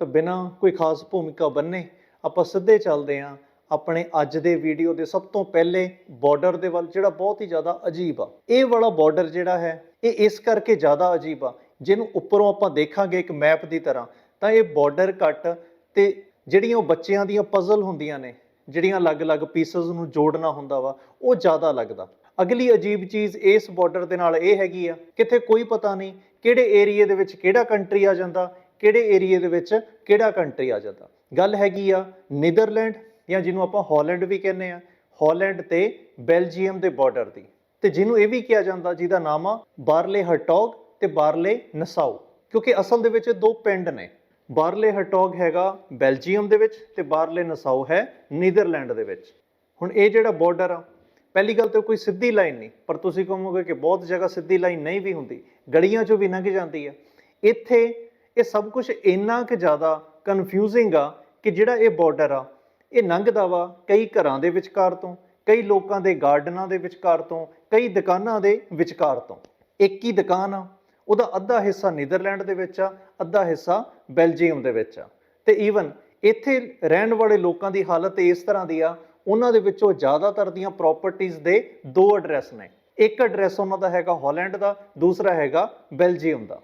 ਤਾਂ ਬਿਨਾਂ ਕੋਈ ਖਾਸ ਭੂਮਿਕਾ ਬੰਨੇ ਆਪਾਂ ਸਿੱਧੇ ਚੱਲਦੇ ਹਾਂ ਆਪਣੇ ਅੱਜ ਦੇ ਵੀਡੀਓ ਦੇ ਸਭ ਤੋਂ ਪਹਿਲੇ ਬਾਰਡਰ ਦੇ ਵੱਲ, ਜਿਹੜਾ ਬਹੁਤ ਹੀ ਜ਼ਿਆਦਾ ਅਜੀਬ ਆ। ਇਹ ਵਾਲਾ ਬਾਰਡਰ ਜਿਹੜਾ ਹੈ, ਇਹ ਇਸ ਕਰਕੇ ਜ਼ਿਆਦਾ ਅਜੀਬ ਆ, ਜਿਹਨੂੰ ਉੱਪਰੋਂ ਆਪਾਂ ਦੇਖਾਂਗੇ ਇੱਕ ਮੈਪ ਦੀ ਤਰ੍ਹਾਂ, ਤਾਂ ਇਹ ਬਾਰਡਰ ਕੱਟ ਤੇ ਜਿਹੜੀਆਂ ਉਹ ਬੱਚਿਆਂ ਦੀਆਂ ਪਜ਼ਲ ਹੁੰਦੀਆਂ ਨੇ, ਜਿਹੜੀਆਂ ਅਲੱਗ-ਅਲੱਗ ਪੀਸਸ ਨੂੰ ਜੋੜਨਾ ਹੁੰਦਾ ਵਾ, ਉਹ ਜ਼ਿਆਦਾ ਲੱਗਦਾ। ਅਗਲੀ ਅਜੀਬ ਚੀਜ਼ ਇਸ ਬਾਰਡਰ ਦੇ ਨਾਲ ਇਹ ਹੈਗੀ ਆ, ਕਿੱਥੇ ਕੋਈ ਪਤਾ ਨਹੀਂ ਕਿਹੜੇ ਏਰੀਏ ਦੇ ਵਿੱਚ ਕਿਹੜਾ ਕੰਟਰੀ ਆ ਜਾਂਦਾ ਕਿਹੜੇ ਏਰੀਏ ਦੇ ਵਿੱਚ ਕਿਹੜਾ ਕੰਟਰੀ ਆ ਜਾਂਦਾ। ਗੱਲ ਹੈਗੀ ਆ ਨੀਦਰਲੈਂਡ ਜਾਂ ਜਿਹਨੂੰ ਆਪਾਂ ਹਾਲੈਂਡ ਵੀ ਕਹਿੰਦੇ ਆ। ਹਾਲੈਂਡ ਤੇ ਬੈਲਜੀਅਮ ਦੇ ਬਾਰਡਰ ਦੀ। ਤੇ ਜਿਹਨੂੰ ਇਹ ਵੀ ਕਿਹਾ ਜਾਂਦਾ, ਜਿਹਦਾ ਨਾਮ ਆ ਬਾਰਲੇ ਹਰਟੌਗ ਤੇ ਬਾਰਲੇ ਨਸਾਓ ਕਿਉਂਕਿ ਅਸਲ ਦੇ ਵਿੱਚ ਇਹ ਦੋ ਪਿੰਡ ਨੇ। ਬਾਰਲੇ ਹਰਟੌਗ ਹੈਗਾ ਬੈਲਜੀਅਮ ਦੇ ਵਿੱਚ ਤੇ ਬਾਰਲੇ ਨਸਾਓ ਹੈ ਨੀਦਰਲੈਂਡ ਦੇ ਵਿੱਚ। ਹੁਣ ਇਹ ਜਿਹੜਾ ਬਾਰਡਰ ਆ, ਪਹਿਲੀ ਗੱਲ ਤਾਂ ਕੋਈ ਸਿੱਧੀ ਲਾਈਨ ਨਹੀਂ, ਪਰ ਤੁਸੀਂ ਕਹੋਗੇ ਕਿ ਬਹੁਤ ਜਗ੍ਹਾ ਸਿੱਧੀ ਲਾਈਨ ਨਹੀਂ ਵੀ ਹੁੰਦੀ। ਗਲੀਆਂ ਚੋਂ ਵੀ ਲੰਘ ਜਾਂਦੀ ਹੈ ਇੱਥੇ ਇਹ ਸਭ ਕੁਝ ਇੰਨਾ ਕਿ ਜ਼ਿਆਦਾ ਕਨਫਿਊਜ਼ਿੰਗ ਆ ਕਿ ਜਿਹੜਾ ਇਹ ਬਾਰਡਰ ਆ, ਇਹ ਲੰਘਦਾ ਵਾ ਕਈ ਘਰਾਂ ਦੇ ਵਿਚਕਾਰ ਤੋਂ, ਕਈ ਲੋਕਾਂ ਦੇ ਗਾਰਡਨਾਂ ਦੇ ਵਿਚਕਾਰ ਤੋਂ, ਕਈ ਦੁਕਾਨਾਂ ਦੇ ਵਿਚਕਾਰ ਤੋਂ। ਇੱਕ ਹੀ ਦੁਕਾਨ ਆ, ਉਹਦਾ ਅੱਧਾ ਹਿੱਸਾ ਨੀਦਰਲੈਂਡ ਦੇ ਵਿੱਚ ਆ, ਅੱਧਾ ਹਿੱਸਾ ਬੈਲਜੀਅਮ ਦੇ ਵਿੱਚ ਆ। ਤੇ ਈਵਨ ਇੱਥੇ ਰਹਿਣ ਵਾਲੇ ਲੋਕਾਂ ਦੀ ਹਾਲਤ ਇਸ ਤਰ੍ਹਾਂ ਦੀ ਆ, ਉਹਨਾਂ ਦੇ ਵਿੱਚੋਂ ਜ਼ਿਆਦਾਤਰ ਦੀਆਂ ਪ੍ਰਾਪਰਟੀਆਂ ਦੇ ਦੋ ਐਡਰੈਸ ਨੇ। ਇੱਕ ਐਡਰੈਸ ਉਹਨਾਂ ਦਾ ਹੈਗਾ ਹਾਲੈਂਡ ਦਾ, ਦੂਸਰਾ ਹੈਗਾ ਬੈਲਜੀਅਮ ਦਾ।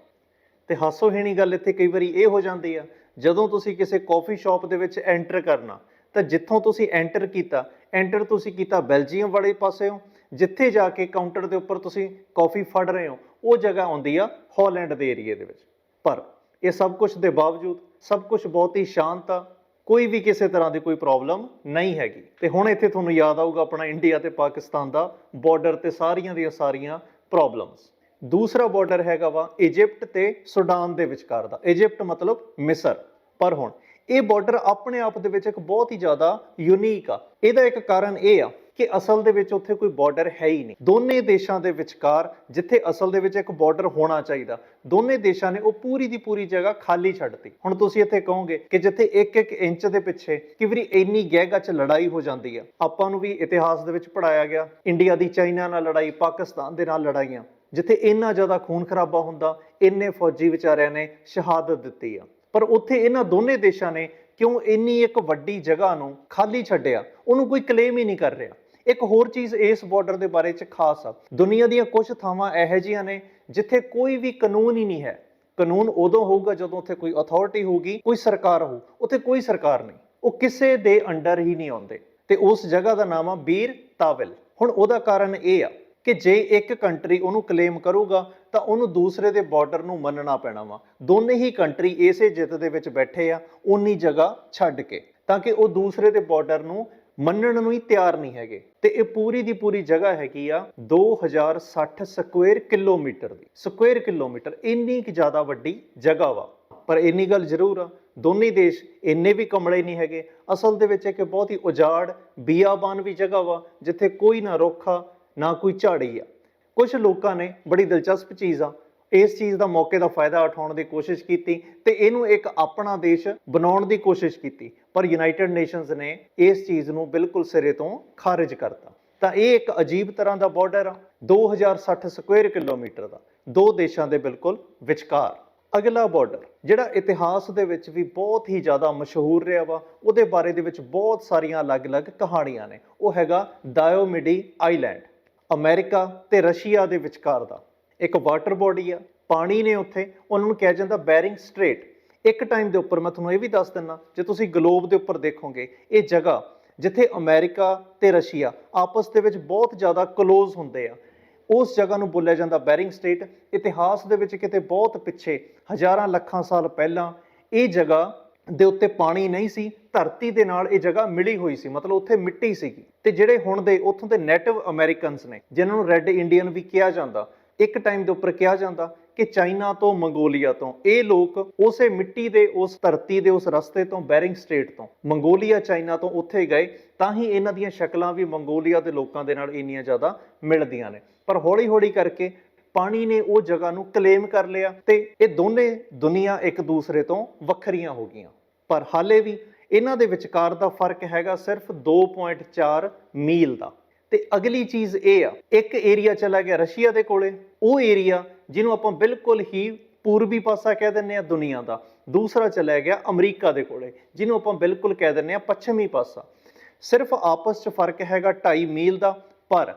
ਤੇ ਹਾਸੋਹੀਣੀ ਗੱਲ ਇੱਥੇ ਕਈ ਵਾਰੀ ਇਹ ਹੋ ਜਾਂਦੀ ਆ, ਜਦੋਂ ਤੁਸੀਂ ਕਿਸੇ ਕਾਫੀ ਸ਼ਾਪ ਦੇ ਵਿੱਚ ਐਂਟਰ ਕਰਨਾ, ਤਾਂ ਜਿੱਥੋਂ ਤੁਸੀਂ ਐਂਟਰ ਕੀਤਾ ਐਂਟਰ ਤੁਸੀਂ ਕੀਤਾ ਬੈਲਜੀਅਮ ਵਾਲੇ ਪਾਸਿਓਂ ਜਿੱਥੇ ਜਾ ਕੇ ਕਾਊਂਟਰ ਦੇ ਉੱਪਰ ਤੁਸੀਂ ਕਾਫੀ ਫੜ ਰਹੇ ਹੋ, ਉਹ ਜਗ੍ਹਾ ਆਉਂਦੀ ਆ ਹਾਲੈਂਡ ਦੇ ਏਰੀਏ ਦੇ ਵਿੱਚ। ਪਰ ਇਹ ਸਭ ਕੁਝ ਦੇ ਬਾਵਜੂਦ, ਸਭ ਕੁਝ ਬਹੁਤ ਹੀ ਸ਼ਾਂਤ ਆ, ਕੋਈ ਵੀ ਕਿਸੇ ਤਰ੍ਹਾਂ ਦੀ ਕੋਈ ਪ੍ਰੋਬਲਮ ਨਹੀਂ ਹੈਗੀ। ਤੇ ਹੁਣ ਇੱਥੇ ਤੁਹਾਨੂੰ ਯਾਦ ਆਊਗਾ ਆਪਣਾ ਇੰਡੀਆ ਤੇ ਪਾਕਿਸਤਾਨ ਦਾ ਬਾਰਡਰ ਤੇ ਸਾਰੀਆਂ ਦੀਆਂ ਸਾਰੀਆਂ ਪ੍ਰੋਬਲਮਸ ਦੂਸਰਾ ਬਾਰਡਰ ਹੈਗਾ ਵਾ ਇਜਿਪਟ ਤੇ ਸੁਡਾਨ ਦੇ ਵਿਚਕਾਰ ਦਾ। ਇਜਿਪਟ ਮਤਲਬ ਮਿਸਰ। ਪਰ ਹੁਣ ਇਹ ਬਾਰਡਰ ਆਪਣੇ ਆਪ ਦੇ ਵਿੱਚ ਇੱਕ ਬਹੁਤ ਹੀ ਜ਼ਿਆਦਾ ਯੂਨੀਕ ਆ। ਇਹਦਾ ਇੱਕ ਕਾਰਨ ਇਹ ਆ ਕਿ ਅਸਲ ਦੇ ਵਿੱਚ ਉੱਥੇ ਕੋਈ ਬਾਰਡਰ ਹੈ ਹੀ ਨਹੀਂ। ਦੋਨੇ ਦੇਸ਼ਾਂ ਦੇ ਵਿਚਕਾਰ ਜਿੱਥੇ ਅਸਲ ਦੇ ਵਿੱਚ ਇੱਕ ਬਾਰਡਰ ਹੋਣਾ ਚਾਹੀਦਾ, ਦੋਨੇ ਦੇਸ਼ਾਂ ਨੇ ਉਹ ਪੂਰੀ ਦੀ ਪੂਰੀ ਜਗ੍ਹਾ ਖਾਲੀ ਛੱਡਤੀ। ਹੁਣ ਤੁਸੀਂ ਇੱਥੇ ਕਹੋਗੇ ਕਿ ਜਿੱਥੇ 1-1 ਇੰਚ ਦੇ ਪਿੱਛੇ ਕਿ ਵਾਰੀ ਇੰਨੀ ਗਹਿਗਾ ਚ ਲੜਾਈ ਹੋ ਜਾਂਦੀ ਆ। ਆਪਾਂ ਨੂੰ ਵੀ ਇਤਿਹਾਸ ਦੇ ਵਿੱਚ ਪੜਾਇਆ ਗਿਆ। ਇੰਡੀਆ ਦੀ ਚਾਈਨਾ ਨਾਲ ਲੜਾਈ ਪਾਕਿਸਤਾਨ ਦੇ ਨਾਲ ਲੜਾਈਆਂ। ਜਿੱਥੇ ਇੰਨਾ ਜ਼ਿਆਦਾ ਖੂਨ ਖਰਾਬਾ ਹੁੰਦਾ, ਇੰਨੇ ਫੌਜੀ ਵਿਚਾਰਿਆਂ ਨੇ ਸ਼ਹਾਦਤ ਦਿੱਤੀ ਆ। ਪਰ ਉੱਥੇ ਇਹਨਾਂ ਦੋਨੇ ਦੇਸ਼ਾਂ ਨੇ ਕਿਉਂ ਇੰਨੀ ਇੱਕ ਵੱਡੀ ਜਗ੍ਹਾ ਨੂੰ ਖਾਲੀ ਛੱਡਿਆ? ਉਹਨੂੰ ਕੋਈ ਕਲੇਮ ਹੀ ਨਹੀਂ ਕਰ ਰਿਹਾ। ਇੱਕ ਹੋਰ ਚੀਜ਼ ਇਸ ਬਾਰਡਰ ਦੇ ਬਾਰੇ ਚ ਖਾਸ ਆ। ਦੁਨੀਆ ਦੀਆਂ ਕੁਝ ਥਾਵਾਂ ਇਹੋ ਜਿਹੀਆਂ ਨੇ ਜਿੱਥੇ ਕੋਈ ਵੀ ਕਾਨੂੰਨ ਹੀ ਨਹੀਂ ਹੈ। ਕਾਨੂੰਨ ਉਦੋਂ ਹੋਊਗਾ ਜਦੋਂ ਉੱਥੇ ਕੋਈ ਅਥਾਰਟੀ ਹੋਊਗੀ, ਕੋਈ ਸਰਕਾਰ ਹੋਊ। ਉੱਥੇ ਕੋਈ ਸਰਕਾਰ ਨਹੀਂ। ਉਹ ਕਿਸੇ ਦੇ ਅੰਡਰ ਹੀ ਨਹੀਂ ਆਉਂਦੇ। ਤੇ ਉਸ ਜਗ੍ਹਾ ਦਾ ਨਾਮ ਆ ਬੀਰ ਤਾਵਿਲ। ਹੁਣ ਉਹਦਾ ਕਾਰਨ ਇਹ ਆ। ਕਿ ਜੇ ਇੱਕ ਕੰਟਰੀ ਉਹਨੂੰ ਕਲੇਮ ਕਰੂਗਾ, ਤਾਂ ਉਹਨੂੰ ਦੂਸਰੇ ਦੇ ਬਾਰਡਰ ਨੂੰ ਮੰਨਣਾ ਪੈਣਾ ਵਾ। ਦੋਨੇ ਹੀ ਕੰਟਰੀ ਇਸੇ ਜਿੱਤ ਦੇ ਵਿੱਚ ਬੈਠੇ ਆ ਉਨੀ ਜਗ੍ਹਾ ਛੱਡ ਕੇ। ਤਾਂ ਕਿ ਉਹ ਦੂਸਰੇ ਦੇ ਬਾਰਡਰ ਨੂੰ ਮੰਨਣ ਨੂੰ ਹੀ ਤਿਆਰ ਨਹੀਂ ਹੈਗੇ। ਤੇ ਇਹ ਪੂਰੀ ਦੀ ਪੂਰੀ ਜਗ੍ਹਾ ਹੈਗੀ ਆ 2060 ਸਕੁਅਰ ਕਿਲੋਮੀਟਰ ਦੀ। ਸਕੁਅਰ ਕਿਲੋਮੀਟਰ ਇੰਨੀ ਕਿ ਜ਼ਿਆਦਾ ਵੱਡੀ ਜਗ੍ਹਾ ਵਾ। ਪਰ ਇੰਨੀ ਗੱਲ ਜ਼ਰੂਰ ਆ, ਦੋਨੇ ਦੇਸ਼ ਇੰਨੇ ਵੀ ਕਮਲੇ ਨਹੀਂ ਹੈਗੇ। ਅਸਲ ਦੇ ਵਿੱਚ ਇੱਕ ਬਹੁਤ ਹੀ ਉਜਾੜ, ਬੀਆਬਾਨ ਵੀ ਜਗ੍ਹਾ ਵਾ, ਜਿੱਥੇ ਕੋਈ ਨਾ ਰੁੱਖਾ ਨਾ ਕੋਈ ਝਾੜੀ ਆ। ਕੁਝ ਲੋਕਾਂ ਨੇ ਬੜੀ ਦਿਲਚਸਪ ਚੀਜ਼ ਆ। ਇਸ ਚੀਜ਼ ਦਾ ਮੌਕੇ ਦਾ ਫਾਇਦਾ ਉਠਾਉਣ ਦੀ ਕੋਸ਼ਿਸ਼ ਕੀਤੀ ਤੇ ਇਹਨੂੰ ਇੱਕ ਆਪਣਾ ਦੇਸ਼ ਬਣਾਉਣ ਦੀ ਕੋਸ਼ਿਸ਼ ਕੀਤੀ। ਪਰ ਯੂਨਾਈਟਿਡ ਨੇਸ਼ਨਸ ਨੇ ਇਸ ਚੀਜ਼ ਨੂੰ ਬਿਲਕੁਲ ਸਿਰੇ ਤੋਂ ਖਾਰਜ ਕਰਤਾ। ਤਾਂ ਇਹ ਇੱਕ ਅਜੀਬ ਤਰ੍ਹਾਂ ਦਾ ਬਾਰਡਰ ਆ। 2060 ਸਕੁਅਰ ਕਿਲੋਮੀਟਰ ਦਾ। ਦੋ ਦੇਸ਼ਾਂ ਦੇ ਬਿਲਕੁਲ ਵਿਚਕਾਰ। ਅਗਲਾ ਬਾਰਡਰ ਜਿਹੜਾ ਇਤਿਹਾਸ ਦੇ ਵਿੱਚ ਵੀ ਬਹੁਤ ਹੀ ਜ਼ਿਆਦਾ ਮਸ਼ਹੂਰ ਰਿਹਾ ਵਾ, ਉਹਦੇ ਬਾਰੇ ਦੇ ਵਿੱਚ ਬਹੁਤ ਸਾਰੀਆਂ ਅਲੱਗ-ਅਲੱਗ ਕਹਾਣੀਆਂ ਨੇ। ਉਹ ਹੈਗਾ ਡਾਇਓਮਿਡੀ ਆਈਲੈਂਡ ਅਮਰੀਕਾ ਤੇ ਰਸ਼ੀਆ ਦੇ ਵਿਚਕਾਰ ਦਾ। ਇੱਕ ਵਾਟਰ ਬੋਡੀ ਆ, ਪਾਣੀ ਨੇ ਉੱਥੇ, ਉਹਨਾਂ ਨੂੰ ਕਿਹਾ ਜਾਂਦਾ ਬੈਰਿੰਗ ਸਟ੍ਰੇਟ। ਇੱਕ ਟਾਈਮ ਦੇ ਉੱਪਰ ਮੈਂ ਤੁਹਾਨੂੰ ਇਹ ਵੀ ਦੱਸ ਦਿੰਨਾ, ਜੇ ਤੁਸੀਂ ਗਲੋਬ ਦੇ ਉੱਪਰ ਦੇਖੋਗੇ, ਇਹ ਜਗ੍ਹਾ ਜਿੱਥੇ ਅਮਰੀਕਾ ਤੇ ਰਸ਼ੀਆ ਆਪਸ ਦੇ ਵਿੱਚ ਬਹੁਤ ਜ਼ਿਆਦਾ ਕਲੋਜ਼ ਹੁੰਦੇ ਆ, ਉਸ ਜਗ੍ਹਾ ਨੂੰ ਬੋਲਿਆ ਜਾਂਦਾ ਬੈਰਿੰਗ ਸਟੇਟ ਇਤਿਹਾਸ ਦੇ ਵਿੱਚ ਕਿਤੇ ਬਹੁਤ ਪਿੱਛੇ, ਹਜ਼ਾਰਾਂ ਲੱਖਾਂ ਸਾਲ ਪਹਿਲਾਂ, ਇਹ ਜਗ੍ਹਾ ਦੇ ਉੱਤੇ ਪਾਣੀ ਨਹੀਂ ਸੀ, ਧਰਤੀ ਦੇ ਨਾਲ ਇਹ ਜਗ੍ਹਾ ਮਿਲੀ ਹੋਈ ਸੀ, ਮਤਲਬ ਉੱਥੇ ਮਿੱਟੀ ਸੀਗੀ। ਤੇ ਜਿਹੜੇ ਹੁਣ ਦੇ ਉੱਥੋਂ ਦੇ ਨੇਟਿਵ ਅਮਰੀਕਨਸ ਨੇ, ਜਿਨ੍ਹਾਂ ਨੂੰ ਰੈੱਡ ਇੰਡੀਅਨ ਵੀ ਕਿਹਾ ਜਾਂਦਾ, ਇੱਕ ਟਾਈਮ ਦੇ ਉੱਪਰ ਕਿਹਾ ਜਾਂਦਾ ਕਿ ਚਾਈਨਾ ਤੋਂ ਮੰਗੋਲੀਆ ਤੋਂ, ਇਹ ਲੋਕ ਉਸੇ ਮਿੱਟੀ ਦੇ, ਉਸ ਧਰਤੀ ਦੇ, ਉਸ ਰਸਤੇ ਤੋਂ ਬੈਰਿੰਗ ਸਟੇਟ ਤੋਂ, ਮੰਗੋਲੀਆ ਚਾਈਨਾ ਤੋਂ ਉੱਥੇ ਗਏ, ਤਾਂ ਹੀ ਇਹਨਾਂ ਦੀਆਂ ਸ਼ਕਲਾਂ ਵੀ ਮੰਗੋਲੀਆ ਦੇ ਲੋਕਾਂ ਦੇ ਨਾਲ ਇੰਨੀਆਂ ਜ਼ਿਆਦਾ ਮਿਲਦੀਆਂ ਨੇ। ਪਰ ਹੌਲੀ-ਹੌਲੀ ਕਰਕੇ ਪਾਣੀ ਨੇ ਉਹ ਜਗ੍ਹਾ ਨੂੰ ਕਲੇਮ ਕਰ ਲਿਆ ਤੇ ਇਹ ਦੋਨੇ ਦੁਨੀਆ ਇੱਕ ਦੂਸਰੇ ਤੋਂ ਵੱਖਰੀਆਂ ਹੋ ਗਈਆਂ। ਪਰ ਹਾਲੇ ਵੀ ਇਹਨਾਂ ਦੇ ਵਿਚਕਾਰ ਦਾ ਫ਼ਰਕ ਹੈਗਾ ਸਿਰਫ 2.4 ਮੀਲ ਦਾ। ਤੇ ਅਗਲੀ ਚੀਜ਼ ਇਹ ਆ, ਇੱਕ ਏਰੀਆ ਚਲਾ ਗਿਆ ਰਸ਼ੀਆ ਦੇ ਕੋਲੇ, ਉਹ ਏਰੀਆ ਜਿਹਨੂੰ ਆਪਾਂ ਬਿਲਕੁਲ ਹੀ ਪੂਰਬੀ ਪਾਸਾ ਕਹਿ ਦਿੰਨੇ ਆ ਦੁਨੀਆ ਦਾ, ਦੂਸਰਾ ਚਲਾ ਗਿਆ ਅਮਰੀਕਾ ਦੇ ਕੋਲੇ, ਜਿਹਨੂੰ ਆਪਾਂ ਬਿਲਕੁਲ ਕਹਿ ਦਿੰਨੇ ਆ ਪੱਛਮੀ ਪਾਸਾ। ਸਿਰਫ ਆਪਸ 'ਚ ਫ਼ਰਕ ਹੈਗਾ 2.5 ਮੀਲ ਦਾ, ਪਰ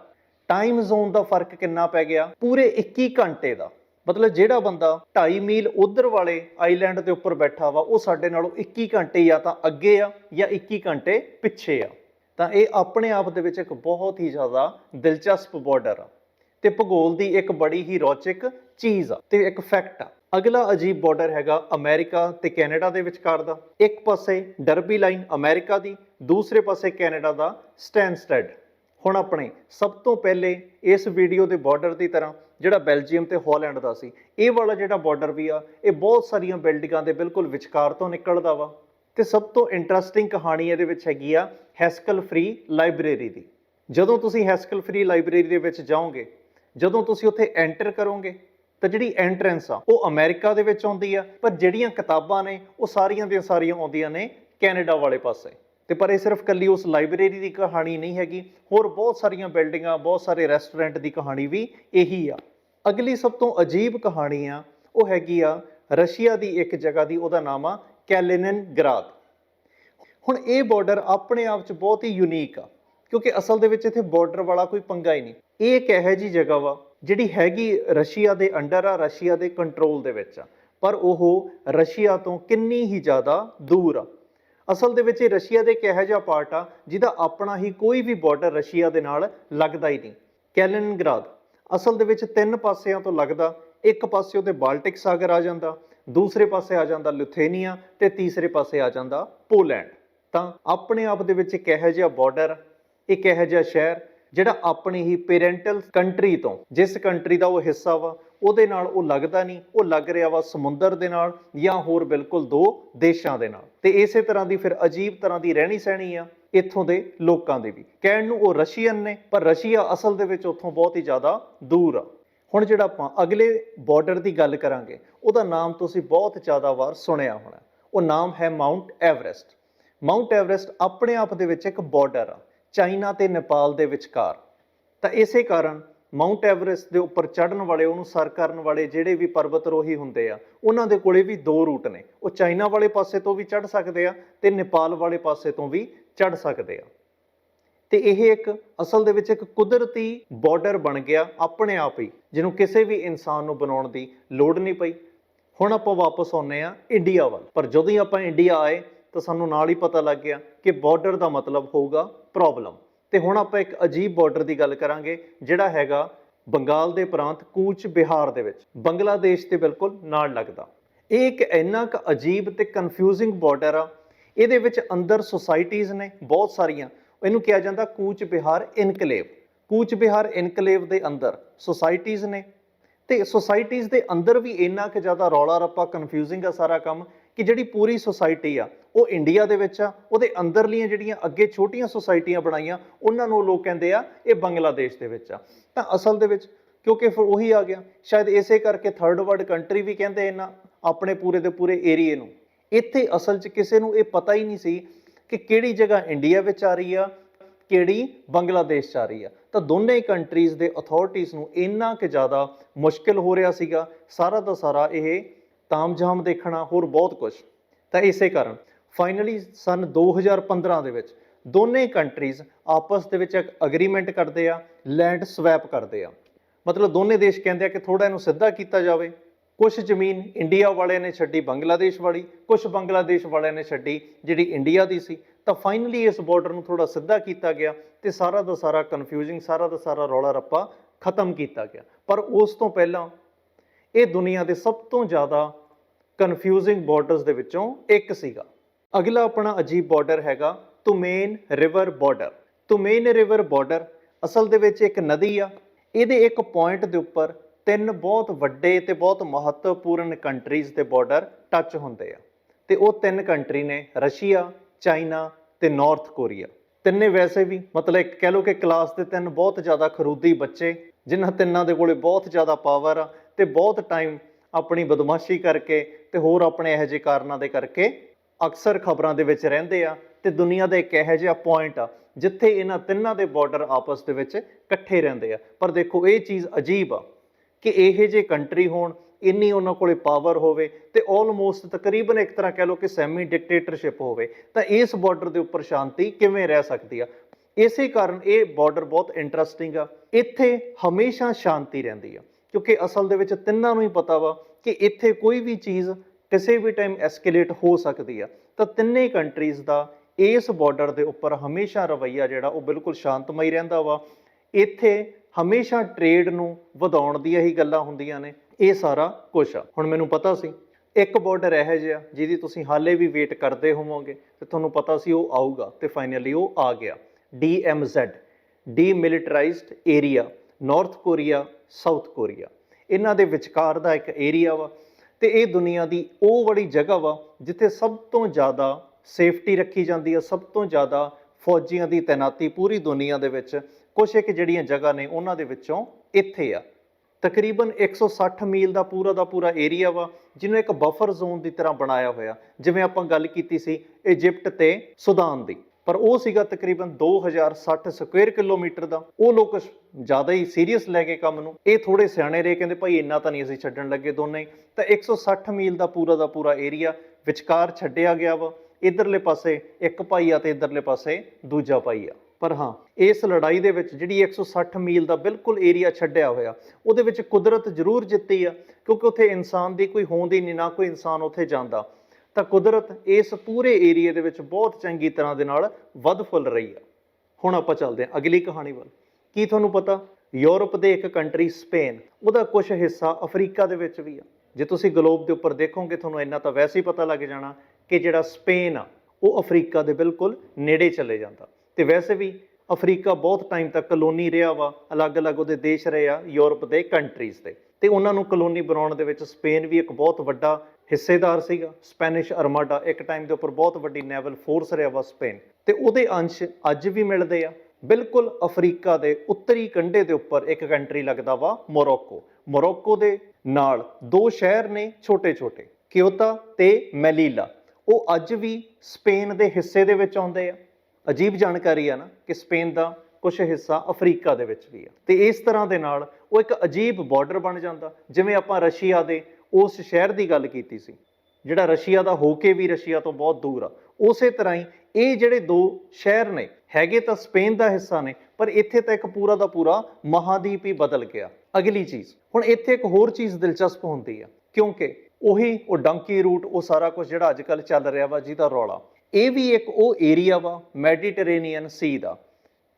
ਟਾਈਮ ਜ਼ੋਨ ਦਾ ਫ਼ਰਕ ਕਿੰਨਾ ਪੈ ਗਿਆ? ਪੂਰੇ 21 ਘੰਟੇ ਦਾ। ਮਤਲਬ ਜਿਹੜਾ ਬੰਦਾ 2.5 ਮੀਲ ਉਧਰ ਵਾਲੇ ਆਈਲੈਂਡ ਦੇ ਉੱਪਰ ਬੈਠਾ ਵਾ, ਉਹ ਸਾਡੇ ਨਾਲੋਂ 21 ਘੰਟੇ ਜਾਂ ਤਾਂ ਅੱਗੇ ਆ ਜਾਂ 21 ਘੰਟੇ ਪਿੱਛੇ ਆ। ਤਾਂ ਇਹ ਆਪਣੇ ਆਪ ਦੇ ਵਿੱਚ ਇੱਕ ਬਹੁਤ ਹੀ ਜ਼ਿਆਦਾ ਦਿਲਚਸਪ ਬਾਰਡਰ ਆ। ਤੇ ਭੂਗੋਲ ਦੀ ਇੱਕ ਬੜੀ ਹੀ ਰੌਚਕ ਚੀਜ਼ ਆ ਤੇ ਇੱਕ ਫੈਕਟ ਆ। ਅਗਲਾ ਅਜੀਬ ਬਾਰਡਰ ਹੈਗਾ ਅਮਰੀਕਾ ਤੇ ਕੈਨੇਡਾ ਦੇ ਵਿਚਕਾਰ ਦਾ। ਇੱਕ ਪਾਸੇ ਡਰਬੀ ਲਾਈਨ ਅਮਰੀਕਾ ਦੀ, ਦੂਸਰੇ ਪਾਸੇ ਕੈਨੇਡਾ ਦਾ ਸਟੈਨਸਟੈਡ ਹੁਣ ਆਪਣੇ ਸਭ ਤੋਂ ਪਹਿਲੇ ਇਸ ਵੀਡੀਓ ਦੇ ਬਾਰਡਰ ਦੀ ਤਰ੍ਹਾਂ ਜਿਹੜਾ ਬੈਲਜੀਅਮ ਤੇ ਹਾਲੈਂਡ ਦਾ ਸੀ, ਇਹ ਵਾਲਾ ਜਿਹੜਾ ਬਾਰਡਰ ਵੀ ਆ, ਇਹ ਬਹੁਤ ਸਾਰੀਆਂ ਬਿਲਡਿੰਗਾਂ ਦੇ ਬਿਲਕੁਲ ਵਿਚਕਾਰ ਤੋਂ ਨਿਕਲਦਾ ਵਾ। ਤੇ ਸਭ ਤੋਂ ਇੰਟਰਸਟਿੰਗ ਕਹਾਣੀ ਇਹਦੇ ਵਿੱਚ ਹੈਗੀ ਆ ਹੈਸਕਲ ਫ੍ਰੀ ਲਾਇਬ੍ਰੇਰੀ ਦੀ। ਜਦੋਂ ਤੁਸੀਂ ਹੈਸਕਲ ਫ੍ਰੀ ਲਾਇਬ੍ਰੇਰੀ ਦੇ ਵਿੱਚ ਜਾਓਗੇ, ਜਦੋਂ ਤੁਸੀਂ ਉੱਥੇ ਐਂਟਰ ਕਰੋਗੇ, ਤਾਂ ਜਿਹੜੀ ਐਂਟਰੈਂਸ ਆ, ਉਹ ਅਮਰੀਕਾ ਦੇ ਵਿੱਚ ਆਉਂਦੀ ਆ, ਪਰ ਜਿਹੜੀਆਂ ਕਿਤਾਬਾਂ ਨੇ, ਉਹ ਸਾਰੀਆਂ ਦੀਆਂ ਸਾਰੀਆਂ ਆਉਂਦੀਆਂ ਨੇ ਕੈਨੇਡਾ ਵਾਲੇ ਪਾਸੇ। ਤੇ ਪਰ ਇਹ ਸਿਰਫ ਕੱਲੀ ਉਸ ਲਾਇਬ੍ਰੇਰੀ ਦੀ ਕਹਾਣੀ ਨਹੀਂ ਹੈਗੀ, ਹੋਰ ਬਹੁਤ ਸਾਰੀਆਂ ਬਿਲਡਿੰਗਾਂ, ਬਹੁਤ ਸਾਰੇ ਰੈਸਟੋਰੈਂਟ ਦੀ ਕਹਾਣੀ ਵੀ ਇਹੀ ਆ। ਅਗਲੀ ਸਭ ਤੋਂ ਅਜੀਬ ਕਹਾਣੀ ਆ, ਉਹ ਹੈਗੀ ਆ ਰਸ਼ੀਆ ਦੀ ਇੱਕ ਜਗ੍ਹਾ ਦੀ, ਉਹਦਾ ਨਾਮ ਆ ਕੈਲਿਨਿਨਗ੍ਰਾਦ। ਹੁਣ ਇਹ ਬਾਰਡਰ ਆਪਣੇ ਆਪ 'ਚ ਬਹੁਤ ਹੀ ਯੂਨੀਕ ਆ, ਕਿਉਂਕਿ ਅਸਲ ਦੇ ਵਿੱਚ ਇੱਥੇ ਬਾਰਡਰ ਵਾਲਾ ਕੋਈ ਪੰਗਾ ਹੀ ਨਹੀਂ। ਇਹ ਇੱਕ ਇਹੋ ਜੀ ਜਗ੍ਹਾ ਵਾ, ਜਿਹੜੀ ਹੈਗੀ ਰਸ਼ੀਆ ਦੇ ਅੰਡਰ ਆ, ਰਸ਼ੀਆ ਦੇ ਕੰਟਰੋਲ ਦੇ ਵਿੱਚ ਆ, ਪਰ ਉਹ ਰਸ਼ੀਆ ਤੋਂ ਕਿੰਨੀ ਹੀ ਜ਼ਿਆਦਾ ਦੂਰ ਆ। ਅਸਲ ਦੇ ਵਿੱਚ ਇਹ ਰਸ਼ੀਆ ਦੇ ਇੱਕ ਇਹੋ ਜਿਹਾ ਪਾਰਟ ਆ, ਜਿਹਦਾ ਆਪਣਾ ਹੀ ਕੋਈ ਵੀ ਬਾਰਡਰ ਰਸ਼ੀਆ ਦੇ ਨਾਲ ਲੱਗਦਾ ਹੀ ਨਹੀਂ। ਕੈਲਿਨਗ੍ਰਾਦ। ਅਸਲ ਦੇ ਵਿੱਚ ਤਿੰਨ ਪਾਸਿਆਂ ਤੋਂ ਲੱਗਦਾ, ਇੱਕ ਪਾਸੇ ਉਹਦੇ ਬਾਲਟਿਕ ਸਾਗਰ ਆ ਜਾਂਦਾ, ਦੂਸਰੇ ਪਾਸੇ ਆ ਜਾਂਦਾ ਲਿਥੂਏਨੀਆ ਤੇ ਤੀਸਰੇ ਪਾਸੇ ਆ ਜਾਂਦਾ ਪੋਲੈਂਡ। ਤਾਂ ਆਪਣੇ ਆਪ ਦੇ ਵਿੱਚ ਇੱਕ ਇਹੋ ਜਿਹਾ ਬਾਰਡਰ ਇੱਕ ਇਹੋ ਜਿਹਾ ਸ਼ਹਿਰ, ਜਿਹੜਾ ਆਪਣੀ ਹੀ ਪੇਰੈਂਟਲ ਕੰਟਰੀ ਤੋਂ, ਜਿਸ ਕੰਟਰੀ ਦਾ ਉਹ ਹਿੱਸਾ ਵਾ ਉਹਦੇ ਨਾਲ ਉਹ ਲੱਗਦਾ ਨਹੀਂ, ਉਹ ਲੱਗ ਰਿਹਾ ਵਾ ਸਮੁੰਦਰ ਦੇ ਨਾਲ ਜਾਂ ਹੋਰ ਬਿਲਕੁਲ ਦੋ ਦੇਸ਼ਾਂ ਦੇ ਨਾਲ। ਤੇ ਇਸੇ ਤਰ੍ਹਾਂ ਦੀ ਫਿਰ ਅਜੀਬ ਤਰ੍ਹਾਂ ਦੀ ਰਹਿਣੀ ਸਹਿਣੀ ਆ ਇੱਥੋਂ ਦੇ ਲੋਕਾਂ ਦੇ ਵੀ। ਕਹਿਣ ਨੂੰ ਉਹ ਰਸ਼ੀਅਨ ਨੇ, ਪਰ ਰਸ਼ੀਆ ਅਸਲ ਦੇ ਵਿੱਚ ਉੱਥੋਂ ਬਹੁਤ ਹੀ ਜ਼ਿਆਦਾ ਦੂਰ ਆ। ਹੁਣ ਜਿਹੜਾ ਆਪਾਂ ਅਗਲੇ ਬਾਰਡਰ ਦੀ ਗੱਲ ਕਰਾਂਗੇ, ਉਹਦਾ ਨਾਮ ਤੁਸੀਂ ਬਹੁਤ ਜ਼ਿਆਦਾ ਵਾਰ ਸੁਣਿਆ ਹੋਣਾ। ਉਹ ਨਾਮ ਹੈ ਮਾਊਂਟ ਐਵਰੈਸਟ ਮਾਊਂਟ ਐਵਰੈਸਟ ਆਪਣੇ ਆਪ ਦੇ ਵਿੱਚ ਇੱਕ ਬਾਰਡਰ ਆ, ਚਾਈਨਾ ਤੇ ਨੇਪਾਲ ਦੇ ਵਿਚਕਾਰ। ਤਾਂ ਇਸੇ ਕਾਰਨ ਮਾਊਂਟ ਐਵਰੈਸਟ ਦੇ ਉੱਪਰ ਚੜ੍ਹਨ ਵਾਲੇ, ਉਹਨੂੰ ਸਰ ਕਰਨ ਵਾਲੇ ਜਿਹੜੇ ਵੀ ਪਰਬਤਰੋਹੀ ਹੁੰਦੇ ਆ, ਉਹਨਾਂ ਦੇ ਕੋਲੇ ਵੀ ਦੋ ਰੂਟ ਨੇ। ਉਹ ਚਾਈਨਾ ਵਾਲੇ ਪਾਸੇ ਤੋਂ ਵੀ ਚੜ੍ਹ ਸਕਦੇ ਆ ਤੇ ਨੇਪਾਲ ਵਾਲੇ ਪਾਸੇ ਤੋਂ ਵੀ ਚੜ੍ਹ ਸਕਦੇ ਆ। ਤੇ ਇਹ ਇੱਕ ਅਸਲ ਦੇ ਵਿੱਚ ਇੱਕ ਕੁਦਰਤੀ ਬਾਰਡਰ ਬਣ ਗਿਆ ਆਪਣੇ ਆਪ ਹੀ, ਜਿਹਨੂੰ ਕਿਸੇ ਵੀ ਇਨਸਾਨ ਨੂੰ ਬਣਾਉਣ ਦੀ ਲੋੜ ਨਹੀਂ ਪਈ। ਹੁਣ ਆਪਾਂ ਵਾਪਸ ਆਉਂਦੇ ਆ ਇੰਡੀਆ ਵੱਲ। ਪਰ ਜਦੋਂ ਹੀ ਆਪਾਂ ਇੰਡੀਆ ਆਏ ਤਾਂ ਸਾਨੂੰ ਨਾਲ ਹੀ ਪਤਾ ਲੱਗ ਗਿਆ ਕਿ ਬਾਰਡਰ ਦਾ ਮਤਲਬ ਹੋਊਗਾ ਪ੍ਰੋਬਲਮ ਤੇ ਹੁਣ ਆਪਾਂ ਇੱਕ ਅਜੀਬ ਬਾਰਡਰ ਦੀ ਗੱਲ ਕਰਾਂਗੇ, ਜਿਹੜਾ ਹੈਗਾ ਬੰਗਾਲ ਦੇ ਪ੍ਰਾਂਤ ਕੂਚ ਬਿਹਾਰ ਦੇ ਵਿੱਚ। ਬੰਗਲਾਦੇਸ਼ ਦੇ ਬਿਲਕੁਲ ਨਾਲ ਲੱਗਦਾ। ਇਹ ਇੱਕ ਇੰਨਾ ਕੁ ਅਜੀਬ ਤੇ ਕਨਫਿਊਜ਼ਿੰਗ ਬਾਰਡਰ ਆ। ਇਹਦੇ ਵਿੱਚ ਅੰਦਰ ਸੁਸਾਇਟੀਆਂ ਨੇ, ਬਹੁਤ ਸਾਰੀਆਂ। ਇਹਨੂੰ ਕਿਹਾ ਜਾਂਦਾ ਕੂਚ ਬਿਹਾਰ ਇਨਕਲੇਵ। ਕੂਚ ਬਿਹਾਰ ਇਨਕਲੇਵ ਦੇ ਅੰਦਰ ਸੁਸਾਇਟੀਆਂ ਨੇ। ਤੇ ਸੁਸਾਇਟੀਆਂ ਦੇ ਅੰਦਰ ਵੀ ਇੰਨਾ ਕਿ ਜ਼ਿਆਦਾ ਰੌਲਾ ਰੱਪਾ ਕਨਫਿਊਜ਼ਿੰਗ ਆ ਸਾਰਾ ਕੰਮ। ਕਿ ਜਿਹੜੀ ਪੂਰੀ ਸੋਸਾਇਟੀ ਆ, ਉਹ ਇੰਡੀਆ ਦੇ ਵਿੱਚ ਆ, ਉਹਦੇ ਅੰਦਰਲੀਆਂ ਜਿਹੜੀਆਂ ਅੱਗੇ ਛੋਟੀਆਂ ਸੁਸਾਇਟੀਆਂ ਬਣਾਈਆਂ, ਉਹਨਾਂ ਨੂੰ ਲੋਕ ਕਹਿੰਦੇ ਆ, ਇਹ ਬੰਗਲਾਦੇਸ਼ ਦੇ ਵਿੱਚ ਆ। ਤਾਂ ਅਸਲ ਦੇ ਵਿੱਚ ਕਿਉਂਕਿ ਫਿਰ ਉਹੀ ਆ ਗਿਆ, ਸ਼ਾਇਦ ਇਸੇ ਕਰਕੇ ਥਰਡ ਵਰਲਡ ਕੰਟਰੀ ਵੀ ਕਹਿੰਦੇ ਇਹਨਾਂ, ਆਪਣੇ ਪੂਰੇ ਦੇ ਪੂਰੇ ਏਰੀਏ ਨੂੰ। ਇੱਥੇ ਅਸਲ 'ਚ ਕਿਸੇ ਨੂੰ ਇਹ ਪਤਾ ਹੀ ਨਹੀਂ ਸੀ ਕਿ ਕਿਹੜੀ ਜਗ੍ਹਾ ਇੰਡੀਆ ਵਿੱਚ ਆ ਰਹੀ ਆ, ਕਿਹੜੀ ਬੰਗਲਾਦੇਸ਼ 'ਚ ਆ ਰਹੀ ਆ। ਤਾਂ ਦੋਨੇ ਕੰਟਰੀਜ਼ ਦੇ ਅਥਾਰਟੀਆਂ ਨੂੰ ਇੰਨਾ ਕਿ ਜ਼ਿਆਦਾ ਮੁਸ਼ਕਿਲ ਹੋ ਰਿਹਾ ਸੀਗਾ, ਸਾਰਾ ਦਾ ਸਾਰਾ ਇਹ ਤਾਮਝਾਮ ਦੇਖਣਾ ਹੋਰ ਬਹੁਤ ਕੁਝ ਤਾਂ ਇਸੇ ਕਾਰਨ ਫਾਈਨਲੀ ਸਨ 2015 ਦੇ ਵਿੱਚ ਦੋਨੇ ਕੰਟਰੀਜ਼ ਆਪਸ ਦੇ ਵਿੱਚ ਇੱਕ ਅਗਰੀਮੈਂਟ ਕਰਦੇ ਆ ਲੈਂਡ ਸਵੈਪ ਕਰਦੇ ਆ। ਮਤਲਬ ਦੋਨੇ ਦੇਸ਼ ਕਹਿੰਦੇ ਆ ਕਿ ਥੋੜਾ ਇਹਨੂੰ ਸਿੱਧਾ ਕੀਤਾ ਜਾਵੇ। ਕੁਝ ਜ਼ਮੀਨ ਇੰਡੀਆ ਵਾਲਿਆਂ ਨੇ ਛੱਡੀ ਬੰਗਲਾਦੇਸ਼ ਵਾਲੀ ਕੁਝ ਬੰਗਲਾਦੇਸ਼ ਵਾਲਿਆਂ ਨੇ ਛੱਡੀ ਜਿਹੜੀ ਇੰਡੀਆ ਦੀ ਸੀ। ਤਾਂ ਫਾਈਨਲੀ ਇਸ ਬਾਰਡਰ ਨੂੰ ਥੋੜਾ ਸਿੱਧਾ ਕੀਤਾ ਗਿਆ ਤੇ ਸਾਰਾ ਦਾ ਸਾਰਾ ਕਨਫਿਊਜ਼ਿੰਗ ਸਾਰਾ ਦਾ ਸਾਰਾ ਰੌਲਾ ਰੱਪਾ ਖਤਮ ਕੀਤਾ ਗਿਆ। ਪਰ ਉਸ ਤੋਂ ਪਹਿਲਾਂ ਇਹ ਦੁਨੀਆ ਦੇ ਸਭ ਤੋਂ ਜ਼ਿਆਦਾ ਕਨਫਿਊਜ਼ਿੰਗ ਬਾਰਡਰਸ ਦੇ ਵਿੱਚੋਂ ਇੱਕ ਸੀਗਾ। ਅਗਲਾ ਆਪਣਾ ਅਜੀਬ ਬਾਰਡਰ ਹੈਗਾ Tumen river border Tumen river border ਅਸਲ ਦੇ ਵਿੱਚ ਇੱਕ ਨਦੀ ਆ। ਇਹਦੇ ਇੱਕ ਪੁਆਇੰਟ ਦੇ ਉੱਪਰ ਤਿੰਨ ਬਹੁਤ ਵੱਡੇ ਤੇ ਬਹੁਤ ਮਹੱਤਵਪੂਰਨ ਕੰਟਰੀਜ਼ ਦੇ ਬਾਰਡਰ ਟੱਚ ਹੁੰਦੇ ਆ। ਤੇ ਉਹ ਤਿੰਨ ਕੰਟਰੀ ਨੇ ਰਸ਼ੀਆ, ਚਾਈਨਾ ਤੇ ਨਾਰਥ ਕੋਰੀਆ। ਤਿੰਨੇ ਵੈਸੇ ਵੀ ਮਤਲਬ ਇੱਕ ਕਹਿ ਲਓ ਕਿ ਕਲਾਸ ਦੇ ਤਿੰਨ ਬਹੁਤ ਜ਼ਿਆਦਾ ਖਰੂਦੀ ਬੱਚੇ, ਜਿਨ੍ਹਾਂ ਤਿੰਨਾਂ ਦੇ ਕੋਲੇ ਬਹੁਤ ਜ਼ਿਆਦਾ ਪਾਵਰ ਆ। ਤੇ ਬਹੁਤ ਟਾਈਮ ਆਪਣੀ ਬਦਮਾਸ਼ੀ ਕਰਕੇ ਤੇ ਹੋਰ ਆਪਣੇ ਇਹੋ ਜਿਹੇ ਕਾਰਨਾਂ ਦੇ ਕਰਕੇ ਅਕਸਰ ਖਬਰਾਂ ਦੇ ਵਿੱਚ ਰਹਿੰਦੇ ਆ ਤੇ ਦੁਨੀਆ ਦਾ ਇੱਕ ਇਹੋ ਜਿਹਾ ਪੁਆਇੰਟ ਆ, ਜਿੱਥੇ ਇਹਨਾਂ ਤਿੰਨਾਂ ਦੇ ਬਾਰਡਰ ਆਪਸ ਦੇ ਵਿੱਚ ਇਕੱਠੇ ਰਹਿੰਦੇ ਆ। ਪਰ ਦੇਖੋ, ਇਹ ਚੀਜ਼ ਅਜੀਬ ਆ ਕਿ ਇਹੋ ਜਿਹੇ ਕੰਟਰੀ ਹੋਣ, ਇੰਨੀ ਉਹਨਾਂ ਕੋਲੇ ਪਾਵਰ ਹੋਵੇ ਤੇ ਆਲਮੋਸਟ ਤਕਰੀਬਨ ਇੱਕ ਤਰ੍ਹਾਂ ਕਹਿ ਲਓ ਕਿ ਸੈਮੀ ਡਿਕਟੇਟਰਸ਼ਿਪ ਹੋਵੇ, ਤਾਂ ਇਸ ਬਾਰਡਰ ਦੇ ਉੱਪਰ ਸ਼ਾਂਤੀ ਕਿਵੇਂ ਰਹਿ ਸਕਦੀ ਆ? ਇਸੇ ਕਾਰਨ ਇਹ ਬਾਰਡਰ ਬਹੁਤ ਇੰਟਰਸਟਿੰਗ ਆ। ਇੱਥੇ ਹਮੇਸ਼ਾ ਸ਼ਾਂਤੀ ਰਹਿੰਦੀ ਆ। ਕਿਉਂਕਿ ਅਸਲ ਦੇ ਵਿੱਚ ਤਿੰਨਾਂ ਨੂੰ ਹੀ ਪਤਾ ਵਾ ਕਿ ਇੱਥੇ ਕੋਈ ਵੀ ਚੀਜ਼ ਕਿਸੇ ਵੀ ਟਾਈਮ ਐਸਕੇਲੇਟ ਹੋ ਸਕਦੀ ਆ। ਤਾਂ ਤਿੰਨੇ ਕੰਟਰੀਜ਼ ਦਾ ਇਸ ਬਾਰਡਰ ਦੇ ਉੱਪਰ ਹਮੇਸ਼ਾ ਰਵੱਈਆ ਜਿਹੜਾ ਉਹ ਬਿਲਕੁਲ ਸ਼ਾਂਤਮਈ ਰਹਿੰਦਾ ਵਾ। ਇੱਥੇ ਹਮੇਸ਼ਾ ਟ੍ਰੇਡ ਨੂੰ ਵਧਾਉਣ ਦੀਆਂ ਹੀ ਗੱਲਾਂ ਹੁੰਦੀਆਂ ਨੇ। ਇਹ ਸਾਰਾ ਕੁਝ ਆ। ਹੁਣ ਮੈਨੂੰ ਪਤਾ ਸੀ, ਇੱਕ ਬਾਰਡਰ ਇਹੋ ਜਿਹਾ ਜਿਹਦੀ ਤੁਸੀਂ ਹਾਲੇ ਵੀ ਵੇਟ ਕਰਦੇ ਹੋਵੋਗੇ ਤੇ ਤੁਹਾਨੂੰ ਪਤਾ ਸੀ ਉਹ ਆਊਗਾ ਤੇ ਫਾਈਨਲੀ ਉਹ ਆ ਗਿਆ। DMZ demilitarised area North Korea South Korea. ਇਹਨਾਂ ਦੇ ਵਿਚਕਾਰ ਦਾ ਇੱਕ ਏਰੀਆ ਵਾ ਤੇ ਇਹ ਦੁਨੀਆ ਦੀ ਉਹ ਬੜੀ ਜਗ੍ਹਾ ਵਾ ਜਿੱਥੇ ਸਭ ਤੋਂ ਜ਼ਿਆਦਾ ਸੇਫਟੀ ਰੱਖੀ ਜਾਂਦੀ ਹੈ ਸਭ ਤੋਂ ਜ਼ਿਆਦਾ ਫੌਜੀਆਂ ਦੀ ਤੈਨਾਤੀ ਪੂਰੀ ਦੁਨੀਆ ਦੇ ਵਿੱਚ ਕੁਝ ਇੱਕ ਜਿਹੜੀਆਂ ਜਗ੍ਹਾ ਨੇ ਉਹਨਾਂ ਦੇ ਵਿੱਚੋਂ ਇੱਥੇ ਆ। ਤਕਰੀਬਨ 160 ਮੀਲ ਦਾ ਪੂਰਾ ਦਾ ਪੂਰਾ ਏਰੀਆ ਵਾ ਜਿਹਨੂੰ ਇੱਕ ਬਫਰ ਜ਼ੋਨ ਦੀ ਤਰ੍ਹਾਂ ਬਣਾਇਆ ਹੋਇਆ। ਜਿਵੇਂ ਆਪਾਂ ਗੱਲ ਕੀਤੀ ਸੀ ਇਜਿਪਟ ਤੇ ਸੁਦਾਨ ਦੀ। ਪਰ ਉਹ ਸੀਗਾ ਤਕਰੀਬਨ 2060 ਸਕੁਅਰ ਕਿਲੋਮੀਟਰ ਦਾ। ਉਹ ਲੋਕ ਜ਼ਿਆਦਾ ਹੀ ਸੀਰੀਅਸ ਲੈ ਕੇ ਕੰਮ ਨੂੰ। ਇਹ ਥੋੜੇ ਸਿਆਣੇ ਰਹੇ, ਕਹਿੰਦੇ ਭਾਈ ਇੰਨਾ ਤਾਂ ਨਹੀਂ ਅਸੀਂ ਛੱਡਣ ਲੱਗੇ ਦੋਨੇ। ਹੀ ਤਾਂ 160 ਮੀਲ ਦਾ ਪੂਰਾ ਦਾ ਪੂਰਾ ਏਰੀਆ ਵਿਚਕਾਰ ਛੱਡਿਆ ਗਿਆ ਵਾ। ਇਧਰਲੇ ਪਾਸੇ ਇੱਕ ਭਾਈ ਆ ਤੇ ਇਧਰਲੇ ਪਾਸੇ ਦੂਜਾ ਭਾਈ ਆ। ਪਰ ਹਾਂ, ਇਸ ਲੜਾਈ ਦੇ ਵਿੱਚ ਜਿਹੜੀ 160 ਮੀਲ ਦਾ ਬਿਲਕੁਲ ਏਰੀਆ ਛੱਡਿਆ ਹੋਇਆ, ਉਹਦੇ ਵਿੱਚ ਕੁਦਰਤ ਜ਼ਰੂਰ ਜਿੱਤੀ ਆ। ਕਿਉਂਕਿ ਉੱਥੇ ਇਨਸਾਨ ਦੀ ਕੋਈ ਹੋਂਦ ਹੀ ਨਹੀਂ, ਨਾ ਕੋਈ ਇਨਸਾਨ ਉੱਥੇ ਜਾਂਦਾ। ਤਾਂ ਕੁਦਰਤ ਇਸ ਪੂਰੇ ਏਰੀਏ ਦੇ ਵਿੱਚ ਬਹੁਤ ਚੰਗੀ ਤਰ੍ਹਾਂ ਦੇ ਨਾਲ ਵੱਧ ਫੁੱਲ ਰਹੀ ਆ। ਹੁਣ ਆਪਾਂ ਚੱਲਦੇ ਹਾਂ ਅਗਲੀ ਕਹਾਣੀ ਵੱਲ। ਕੀ ਤੁਹਾਨੂੰ ਪਤਾ? ਯੂਰਪ ਦੇ ਇੱਕ ਕੰਟਰੀ ਸਪੇਨ ਉਹਦਾ ਕੁਝ ਹਿੱਸਾ ਅਫਰੀਕਾ ਦੇ ਵਿੱਚ ਵੀ ਆ। ਜੇ ਤੁਸੀਂ ਗਲੋਬ ਦੇ ਉੱਪਰ ਦੇਖੋਗੇ, ਤੁਹਾਨੂੰ ਇੰਨਾ ਤਾਂ ਵੈਸੇ ਹੀ ਪਤਾ ਲੱਗ ਜਾਣਾ ਕਿ ਜਿਹੜਾ ਸਪੇਨ ਆ, ਉਹ ਅਫਰੀਕਾ ਦੇ ਬਿਲਕੁਲ ਨੇੜੇ ਚਲੇ ਜਾਂਦਾ। ਤੇ ਵੈਸੇ ਵੀ ਅਫਰੀਕਾ ਬਹੁਤ ਟਾਈਮ ਤੱਕ ਕਲੋਨੀ ਰਿਹਾ ਵਾ, ਅਲੱਗ-ਅਲੱਗ ਉਹਦੇ ਦੇਸ਼ ਰਹੇ ਆ ਯੂਰਪ ਦੇ ਕੰਟਰੀਜ਼ ਦੇ। ਤੇ ਉਹਨਾਂ ਨੂੰ ਕਲੋਨੀ ਬਣਾਉਣ ਦੇ ਵਿੱਚ ਸਪੇਨ ਵੀ ਇੱਕ ਬਹੁਤ ਵੱਡਾ ਹਿੱਸੇਦਾਰ ਸੀਗਾ, ਸਪੈਨਿਸ਼ ਅਰਮਾਡਾ। ਇੱਕ ਟਾਈਮ ਦੇ ਉੱਪਰ ਬਹੁਤ ਵੱਡੀ ਨੈਵਲ ਫੋਰਸ ਰਿਹਾ ਵਾ ਸਪੇਨ। ਤੇ ਉਹਦੇ ਅੰਸ਼ ਅੱਜ ਵੀ ਮਿਲਦੇ ਆ। ਬਿਲਕੁਲ ਅਫਰੀਕਾ ਦੇ ਉੱਤਰੀ ਕੰਢੇ ਦੇ ਉੱਪਰ ਇੱਕ ਕੰਟਰੀ ਲੱਗਦਾ ਵਾ ਮੋਰੋਕੋ ਮੋਰੋਕੋ ਦੇ ਨਾਲ ਦੋ ਸ਼ਹਿਰ ਨੇ ਛੋਟੇ-ਛੋਟੇ ਕਿਓਤਾ ਤੇ ਮੈਲੀਲਾ ਉਹ ਅੱਜ ਵੀ ਸਪੇਨ ਦੇ ਹਿੱਸੇ ਦੇ ਵਿੱਚ ਆਉਂਦੇ ਆ। ਅਜੀਬ ਜਾਣਕਾਰੀ ਆ ਨਾ ਕਿ ਸਪੇਨ ਦਾ ਕੁਝ ਹਿੱਸਾ ਅਫਰੀਕਾ ਦੇ ਵਿੱਚ ਵੀ ਆ। ਤੇ ਇਸ ਤਰ੍ਹਾਂ ਦੇ ਨਾਲ ਉਹ ਇੱਕ ਅਜੀਬ ਬਾਰਡਰ ਬਣ ਜਾਂਦਾ। ਜਿਵੇਂ ਆਪਾਂ ਰਸ਼ੀਆ ਦੇ ਉਸ ਸ਼ਹਿਰ ਦੀ ਗੱਲ ਕੀਤੀ ਸੀ, ਜਿਹੜਾ ਰਸ਼ੀਆ ਦਾ ਹੋ ਕੇ ਵੀ ਰਸ਼ੀਆ ਤੋਂ ਬਹੁਤ ਦੂਰ ਆ। ਉਸੇ ਤਰ੍ਹਾਂ ਹੀ ਇਹ ਜਿਹੜੇ ਦੋ ਸ਼ਹਿਰ ਨੇ, ਹੈਗੇ ਤਾਂ ਸਪੇਨ ਦਾ ਹਿੱਸਾ ਨੇ, ਪਰ ਇੱਥੇ ਤਾਂ ਇੱਕ ਪੂਰਾ ਦਾ ਪੂਰਾ ਮਹਾਦੀਪ ਹੀ ਬਦਲ ਗਿਆ। ਅਗਲੀ ਚੀਜ਼, ਹੁਣ ਇੱਥੇ ਇੱਕ ਹੋਰ ਚੀਜ਼ ਦਿਲਚਸਪ ਹੁੰਦੀ ਆ, ਕਿਉਂਕਿ ਉਹੀ ਉਹ ਡੰਕੀ ਰੂਟ, ਉਹ ਸਾਰਾ ਕੁਝ ਜਿਹੜਾ ਅੱਜ ਕੱਲ ਚੱਲ ਰਿਹਾ ਵਾ, ਜਿਹਦਾ ਰੌਲਾ। ਇਹ ਵੀ ਇੱਕ ਉਹ ਏਰੀਆ ਵਾ, ਮੈਡੀਟੇਰੇਨੀਅਨ ਸੀ ਦਾ।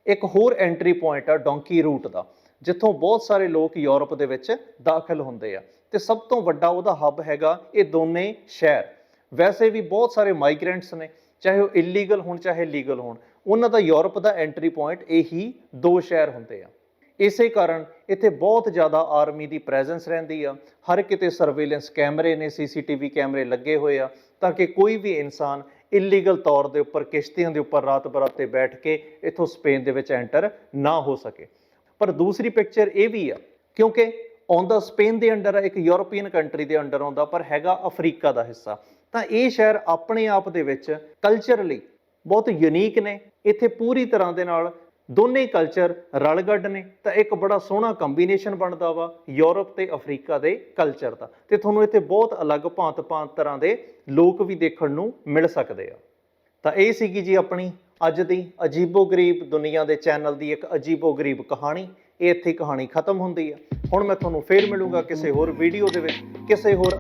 ਇੱਕ ਹੋਰ ਐਂਟਰੀ ਪੁਆਇੰਟ ਆ ਡੋਂਕੀ ਰੂਟ ਦਾ, ਜਿੱਥੋਂ ਬਹੁਤ ਸਾਰੇ ਲੋਕ ਯੂਰਪ ਦੇ ਵਿੱਚ ਦਾਖਲ ਹੁੰਦੇ ਆ। ਤੇ ਸਭ ਤੋਂ ਵੱਡਾ ਉਹਦਾ ਹੱਬ ਹੈਗਾ ਇਹ ਦੋਨੇ ਸ਼ਹਿਰ। ਵੈਸੇ ਵੀ ਬਹੁਤ ਸਾਰੇ ਮਾਈਗ੍ਰੈਂਟਸ ਨੇ, ਚਾਹੇ ਉਹ ਇਲੀਗਲ ਹੋਣ, ਚਾਹੇ ਲੀਗਲ ਹੋਣ। ਉਹਨਾਂ ਦਾ ਯੂਰਪ ਦਾ ਐਂਟਰੀ ਪੁਆਇੰਟ ਇਹੀ ਦੋ ਸ਼ਹਿਰ ਹੁੰਦੇ ਆ। ਇਸੇ ਕਾਰਨ ਇੱਥੇ ਬਹੁਤ ਜ਼ਿਆਦਾ ਆਰਮੀ ਦੀ ਪ੍ਰੈਜ਼ੈਂਸ ਰਹਿੰਦੀ ਆ। ਹਰ ਕਿਤੇ ਸਰਵੇਲੈਂਸ ਕੈਮਰੇ ਨੇ ਸੀਸੀਟੀਵੀ ਕੈਮਰੇ ਲੱਗੇ ਹੋਏ ਆ, ਤਾਂ ਕਿ ਕੋਈ ਵੀ ਇਨਸਾਨ ਇਲੀਗਲ ਤੌਰ ਦੇ ਉੱਪਰ, ਕਿਸ਼ਤੀਆਂ ਦੇ ਉੱਪਰ ਰਾਤ ਬਰਾਤੇ ਬੈਠ ਕੇ ਇੱਥੋਂ ਸਪੇਨ ਦੇ ਵਿੱਚ ਐਂਟਰ ਨਾ ਹੋ ਸਕੇ। ਪਰ ਦੂਸਰੀ ਪਿਕਚਰ ਇਹ ਵੀ ਆ, ਕਿਉਂਕਿ ਆਉਂਦਾ, ਸਪੇਨ ਦੇ ਅੰਡਰ ਆ ਇੱਕ ਯੂਰੋਪੀਅਨ ਕੰਟਰੀ ਦੇ ਅੰਡਰ ਆਉਂਦਾ, ਪਰ ਹੈਗਾ ਅਫਰੀਕਾ ਦਾ ਹਿੱਸਾ। ਤਾਂ ਇਹ ਸ਼ਹਿਰ ਆਪਣੇ ਆਪ ਦੇ ਵਿੱਚ ਕਲਚਰਲੀ ਬਹੁਤ ਯੂਨੀਕ ਨੇ। ਇੱਥੇ ਪੂਰੀ ਤਰ੍ਹਾਂ ਦੇ ਨਾਲ ਦੋਨੇ ਕਲਚਰ ਰਲਗੱਡ ਨੇ। ਤਾਂ ਇੱਕ ਬੜਾ ਸੋਹਣਾ ਕੰਬੀਨੇਸ਼ਨ ਬਣਦਾ ਵਾ, ਯੂਰਪ ਤੇ ਅਫਰੀਕਾ ਦੇ ਕਲਚਰ ਦਾ। ਤੇ ਤੁਹਾਨੂੰ ਇੱਥੇ ਬਹੁਤ ਅਲੱਗ ਭਾਂਤ-ਭਾਂਤ ਤਰ੍ਹਾਂ ਦੇ ਲੋਕ ਵੀ ਦੇਖਣ ਨੂੰ ਮਿਲ ਸਕਦੇ ਆ। ਤਾਂ ਇਹ ਸੀਗੀ ਜੀ ਆਪਣੀ ਅੱਜ ਦੀ ਅਜੀਬੋ-ਗਰੀਬ ਦੁਨੀਆ ਦੇ ਚੈਨਲ ਦੀ ਇੱਕ ਅਜੀਬੋ-ਗਰੀਬ ਕਹਾਣੀ। ਇਹ ਇੱਥੇ ਕਹਾਣੀ ਖਤਮ ਹੁੰਦੀ ਹੈ ਹੁਣ ਮੈਂ ਤੁਹਾਨੂੰ ਫੇਰ ਮਿਲੂੰਗਾ ਕਿਸੇ ਹੋਰ ਵੀਡੀਓ ਦੇ ਵਿੱਚ, ਕਿਸੇ ਹੋਰ